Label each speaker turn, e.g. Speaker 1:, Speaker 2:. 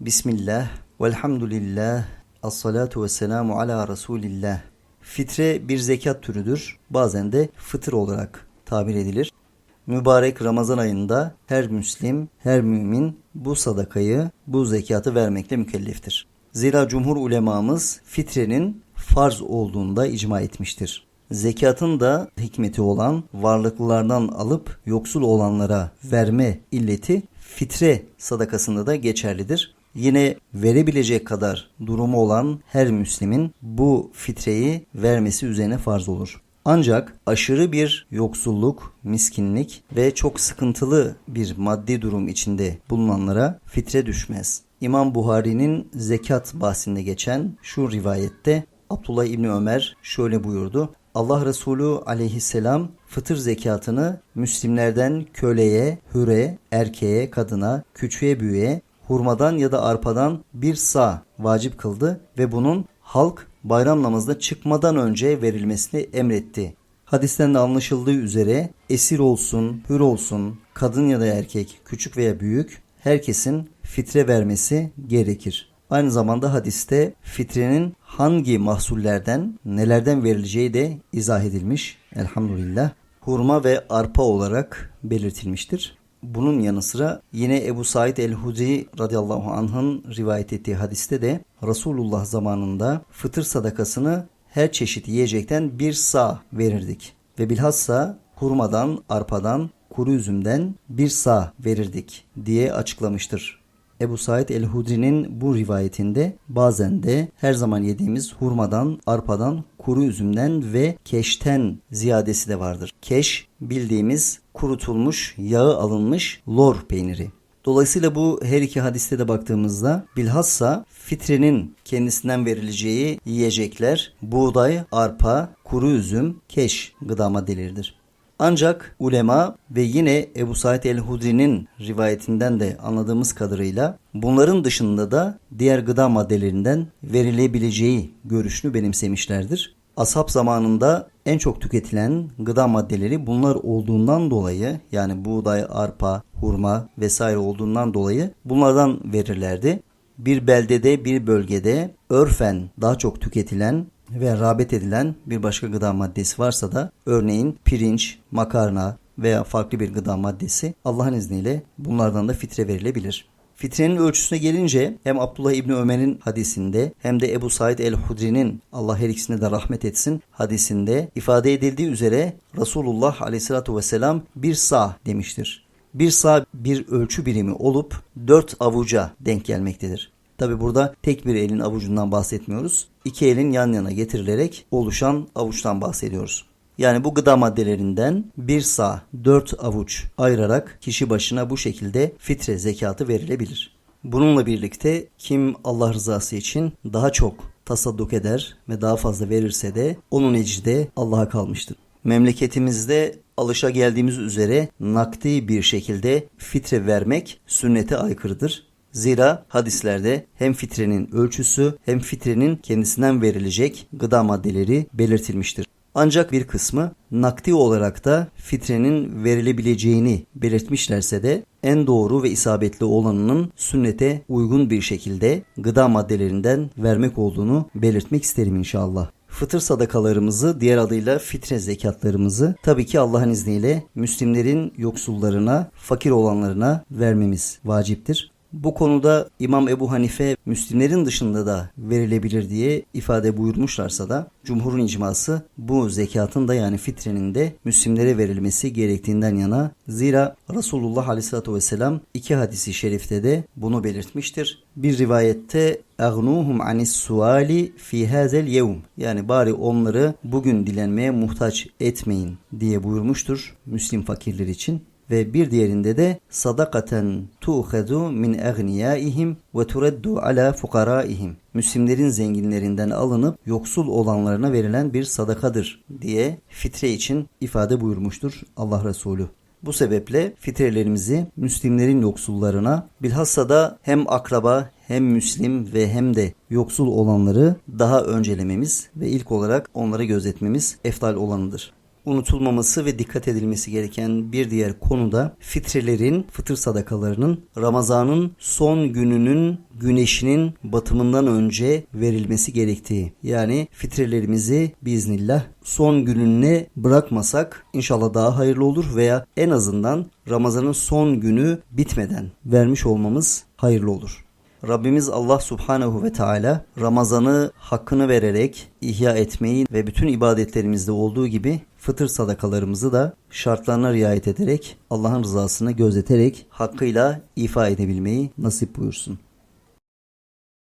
Speaker 1: Bismillah, velhamdülillah, as-salatu ve selamu ala Resulillah. Fitre bir zekat türüdür. Bazen de fıtır olarak tabir edilir. Mübarek Ramazan ayında her Müslim, her mümin bu sadakayı, bu zekatı vermekle mükelleftir. Zira cumhur ulemamız fitrenin farz olduğunda icma etmiştir. Zekatın da hikmeti olan varlıklılardan alıp yoksul olanlara verme illeti fitre sadakasında da geçerlidir. Yine verebilecek kadar durumu olan her Müslim'in bu fitreyi vermesi üzerine farz olur. Ancak aşırı bir yoksulluk, miskinlik ve çok sıkıntılı bir maddi durum içinde bulunanlara fitre düşmez. İmam Buhari'nin zekat bahsinde geçen şu rivayette Abdullah İbni Ömer şöyle buyurdu. Allah Resulü aleyhisselam fıtır zekatını Müslimlerden köleye, hüre, erkeğe, kadına, küçüğe, büyüğe, hurmadan ya da arpadan bir sağ vacip kıldı ve bunun halk bayram namazına çıkmadan önce verilmesini emretti. Hadisten de anlaşıldığı üzere esir olsun, hür olsun, kadın ya da erkek, küçük veya büyük herkesin fitre vermesi gerekir. Aynı zamanda hadiste fitrenin hangi mahsullerden, nelerden verileceği de izah edilmiş. Elhamdülillah. Hurma ve arpa olarak belirtilmiştir. Bunun yanı sıra yine Ebu Said el-Hudri radıyallahu anh'ın rivayet ettiği hadiste de Resulullah zamanında fıtır sadakasını her çeşit yiyecekten bir sağ verirdik. Ve bilhassa hurmadan, arpadan, kuru üzümden bir sağ verirdik diye açıklamıştır. Ebu Said el-Hudri'nin bu rivayetinde bazen de her zaman yediğimiz hurmadan, arpadan, kuru üzümden ve keşten ziyadesi de vardır. Keş bildiğimiz kurutulmuş, yağı alınmış lor peyniri. Dolayısıyla bu her iki hadiste de baktığımızda bilhassa fitrenin kendisinden verileceği yiyecekler buğday, arpa, kuru üzüm, keş gıda maddeleridir. Ancak ulema ve yine Ebu Said el-Hudri'nin rivayetinden de anladığımız kadarıyla bunların dışında da diğer gıda maddelerinden verilebileceği görüşünü benimsemişlerdir. Ashab zamanında en çok tüketilen gıda maddeleri bunlar olduğundan dolayı yani buğday, arpa, hurma vesaire olduğundan dolayı bunlardan verirlerdi. Bir beldede bir bölgede örfen daha çok tüketilen ve rağbet edilen bir başka gıda maddesi varsa da örneğin pirinç, makarna veya farklı bir gıda maddesi Allah'ın izniyle bunlardan da fitre verilebilir. Fitrenin ölçüsüne gelince hem Abdullah İbni Ömer'in hadisinde hem de Ebu Said el-Hudri'nin Allah her ikisine de rahmet etsin hadisinde ifade edildiği üzere Resulullah aleyhissalatu vesselam bir sağ demiştir. Bir sağ bir ölçü birimi olup dört avuca denk gelmektedir. Tabi burada tek bir elin avucundan bahsetmiyoruz. İki elin yan yana getirilerek oluşan avuçtan bahsediyoruz. Yani bu gıda maddelerinden bir sağ dört avuç ayırarak kişi başına bu şekilde fitre zekatı verilebilir. Bununla birlikte kim Allah rızası için daha çok tasadduk eder ve daha fazla verirse de onun ecri de Allah'a kalmıştır. Memleketimizde alışa geldiğimiz üzere nakdi bir şekilde fitre vermek sünnete aykırıdır. Zira hadislerde hem fitrenin ölçüsü hem fitrenin kendisinden verilecek gıda maddeleri belirtilmiştir. Ancak bir kısmı nakdi olarak da fitrenin verilebileceğini belirtmişlerse de en doğru ve isabetli olanının sünnete uygun bir şekilde gıda maddelerinden vermek olduğunu belirtmek isterim inşallah. Fıtır sadakalarımızı diğer adıyla fitre zekatlarımızı tabii ki Allah'ın izniyle Müslimlerin yoksullarına, fakir olanlarına vermemiz vaciptir. Bu konuda İmam Ebu Hanife Müslimlerin dışında da verilebilir diye ifade buyurmuşlarsa da Cumhur'un icması bu zekatın da yani fitrenin de Müslimlere verilmesi gerektiğinden yana zira Resulullah Aleyhisselatü Vesselam iki hadisi şerifte de bunu belirtmiştir. Bir rivayette اَغْنُوهُمْ عَنِ السُّوَالِ فِي هَذَا الْيَوْمِ Yani bari onları bugün dilenmeye muhtaç etmeyin diye buyurmuştur Müslim fakirler için ve bir diğerinde de sadakaten tu'khadu min agniyaihim ve turaddu ala fukaraihim. Müslimlerin zenginlerinden alınıp yoksul olanlarına verilen bir sadakadır diye fitre için ifade buyurmuştur Allah Resulü. Bu sebeple fitrelerimizi Müslimlerin yoksullarına bilhassa da hem akraba hem Müslim ve hem de yoksul olanları daha öncelememiz ve ilk olarak onları gözetmemiz eftal olanıdır. Unutulmaması ve dikkat edilmesi gereken bir diğer konu da fitrelerin, fıtır sadakalarının Ramazan'ın son gününün güneşinin batımından önce verilmesi gerektiği. Yani fitrelerimizi biiznillah son gününe bırakmasak inşallah daha hayırlı olur veya en azından Ramazan'ın son günü bitmeden vermiş olmamız hayırlı olur. Rabbimiz Allah Subhanahu ve Teala Ramazan'ı hakkını vererek ihya etmeyi ve bütün ibadetlerimizde olduğu gibi fıtır sadakalarımızı da şartlarına riayet ederek Allah'ın rızasını gözeterek hakkıyla ifa edebilmeyi nasip buyursun.